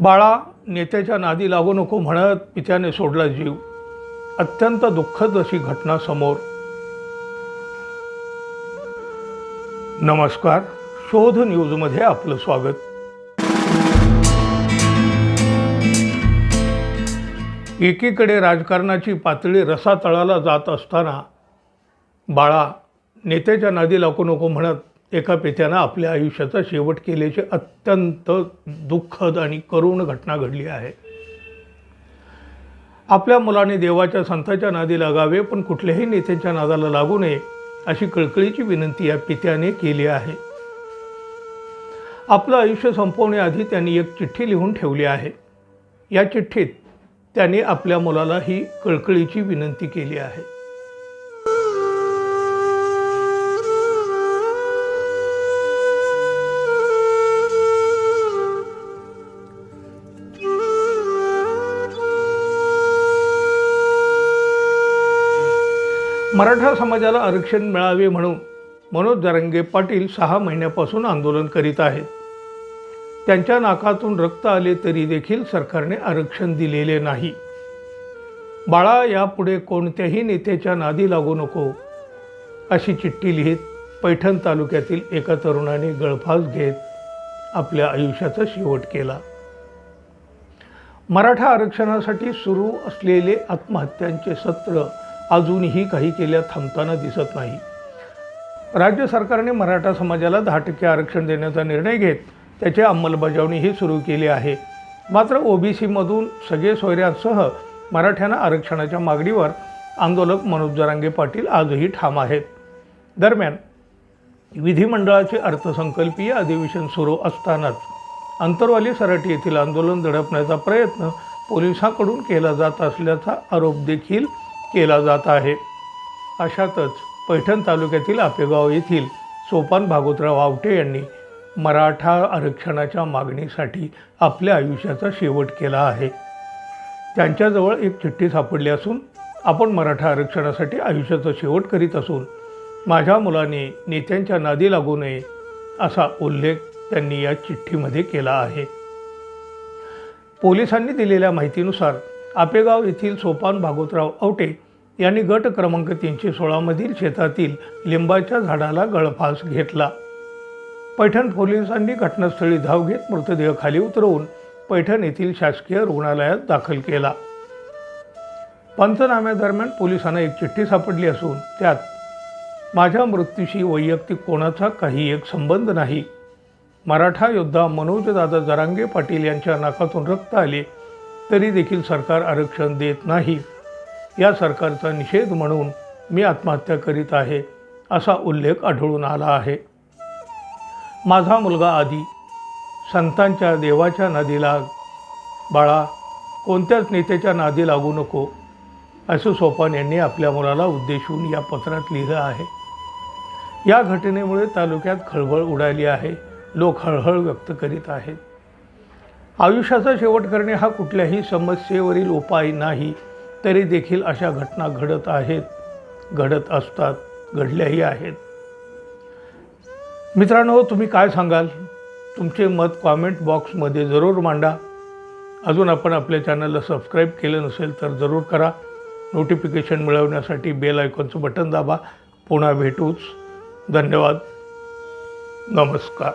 बाळा नेत्याच्या नादी लागू नको म्हणत पित्याने सोडला जीव. अत्यंत दुःखद अशी घटना समोर. नमस्कार. शोध न्यूजमध्ये आपलं स्वागत. एकीकडे राजकारणाची पातळी रसातळाला जात असताना बाळा नेत्याच्या नादी लागू नको म्हणत एका पित्यानं आपल्या आयुष्याचा शेवट केल्याची अत्यंत दुःखद आणि करुण घटना घडली आहे. आपल्या मुलाने देवाच्या संताच्या नादी लागावे पण कुठल्याही नेत्यांच्या नादाला लागू नये अशी कळकळीची विनंती या पित्याने केली आहे. आपलं आयुष्य संपवण्याआधी त्यांनी एक चिठ्ठी लिहून ठेवली आहे. या चिठ्ठीत त्याने आपल्या मुलाला ही कळकळीची विनंती केली आहे. मराठा समाजाला आरक्षण मिळावे म्हणून मनोज जरंगे पाटील सहा महिन्यापासून आंदोलन करीत आहेत. त्यांच्या नाकातून रक्त आले तरी देखील सरकारने आरक्षण दिलेले नाही. बाळा यापुढे कोणत्याही नेत्याच्या नादी लागू नको अशी चिठ्ठी लिहित पैठण तालुक्यातील एका तरुणाने गळफास घेत आपल्या आयुष्याचा शेवट केला. मराठा आरक्षणासाठी सुरू असलेले आत्महत्यांचे सत्र अजूनही काही केल्या थांबताना दिसत नाही. राज्य सरकारने मराठा समाजाला दहा टक्के आरक्षण देण्याचा निर्णय घेत त्याची अंमलबजावणीही सुरू केली आहे. मात्र ओबीसीमधून सगळे सोयऱ्यांसह मराठ्यांना आरक्षणाच्या मागणीवर आंदोलक मनोज जरांगे पाटील आजही ठाम आहेत. दरम्यान विधिमंडळाचे अर्थसंकल्पीय अधिवेशन सुरू असतानाच अंतरवाली सराटी येथील आंदोलन दडपण्याचा प्रयत्न पोलिसांकडून केला जात असल्याचा आरोप देखील केला जात आहे. अशातच पैठण तालुक्यातील आपेगाव येथील सोपान भागवतराव आवटे यांनी मराठा आरक्षणाच्या मागणीसाठी आपल्या आयुष्याचा शेवट केला आहे. त्यांच्याजवळ एक चिठ्ठी सापडली असून आपण मराठा आरक्षणासाठी आयुष्याचा शेवट करीत असून माझ्या मुलाने नेत्यांच्या नादी लागू नये असा उल्लेख त्यांनी या चिठ्ठीमध्ये केला आहे. पोलिसांनी दिलेल्या माहितीनुसार आपेगाव येथील सोपान भागवतराव आवटे यांनी गट क्रमांक तीनशे सोळामधील शेतातील लिंबाच्या झाडाला गळफास घेतला. पैठण पोलिसांनी घटनास्थळी धाव घेत मृतदेह खाली उतरवून पैठण येथील शासकीय रुग्णालयात दाखल केला. पंचनाम्यादरम्यान पोलिसांना एक चिठ्ठी सापडली असून त्यात माझ्या मृत्यूशी वैयक्तिक कोणाचा काही एक संबंध नाही. मराठा योद्धा मनोजदादा जरांगे पाटील यांच्या नाकातून रक्त आले तरी देखील सरकार आरक्षण देत नाही. या सरकारचा निषेध म्हणून मी आत्महत्या करीत आहे असा उल्लेख आढळून आला आहे. माझा मुलगा आधी संतांच्या देवाच्या नादीला बाळा कोणत्याच नेत्याच्या नादी लागू नको असं सोपान यांनी आपल्या मुलाला उद्देशून या पत्रात लिहिलं आहे. या घटनेमुळे तालुक्यात खळबळ उडाली आहे लोक हळहळ व्यक्त करीत आहेत. आयुष्याचा शेवट करणे हा कुठल्याही समस्येवरील उपाय नाही. तरी देखील अशा घटना घडत आहेत. घडत असतात. घडल्याही आहेत. मित्रांनो तुम्ही काय सांगाल? तुमचे मत कॉमेंट बॉक्समध्ये जरूर मांडा. अजून आपण आपल्या चॅनलला सबस्क्राईब केलं नसेल तर जरूर करा. नोटिफिकेशन मिळवण्यासाठी बेल आयकॉनचं बटन दाबा. पुन्हा भेटूच. धन्यवाद. नमस्कार.